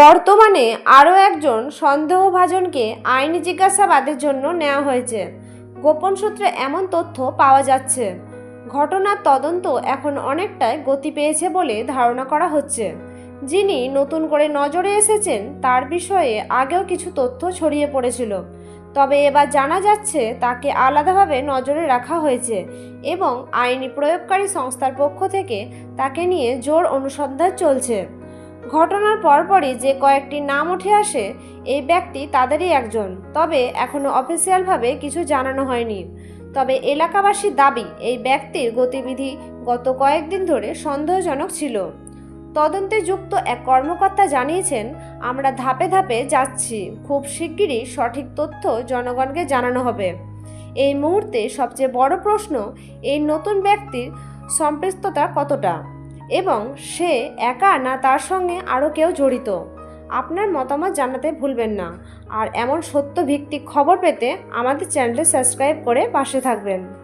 বর্তমানে আরও একজন সন্দেহভাজনকে আইনি জিজ্ঞাসাবাদের জন্য নেওয়া হয়েছে। গোপন সূত্রে এমন তথ্য পাওয়া যাচ্ছে। ঘটনার তদন্ত এখন অনেকটাই গতি পেয়েছে বলে ধারণা করা হচ্ছে। যিনি নতুন করে নজরে এসেছেন, তার বিষয়ে আগেও কিছু তথ্য ছড়িয়ে পড়েছিল। তবে এবার জানা যাচ্ছে, তাকে আলাদাভাবে নজরে রাখা হয়েছে এবং আইনি প্রয়োগকারী সংস্থার পক্ষ থেকে তাকে নিয়ে জোর অনুসন্ধান চলছে। ঘটনার পরপরই যে কয়েকটি নাম উঠে আসে, এই ব্যক্তি তাদেরই একজন। তবে এখনও অফিসিয়ালভাবে কিছু জানানো হয়নি। তবে এলাকাবাসীর দাবি, এই ব্যক্তির গতিবিধি গত কয়েকদিন ধরে সন্দেহজনক ছিল। তদন্তে যুক্ত এক কর্মকর্তা জানিয়েছেন, আমরা ধাপে ধাপে যাচ্ছি। খুব শিগগিরই সঠিক তথ্য জনগণকে জানানো হবে। এই মুহূর্তে সবচেয়ে বড় প্রশ্ন, এই নতুন ব্যক্তির সম্পৃক্ততা কতটা? এবং সে একা না তার সঙ্গে আরও কেউ জড়িত। আপনার মতামত জানাতে ভুলবেন না। আর এমন সত্য ভিত্তিক খবর পেতে আমাদের চ্যানেলটি সাবস্ক্রাইব করে পাশে থাকবেন।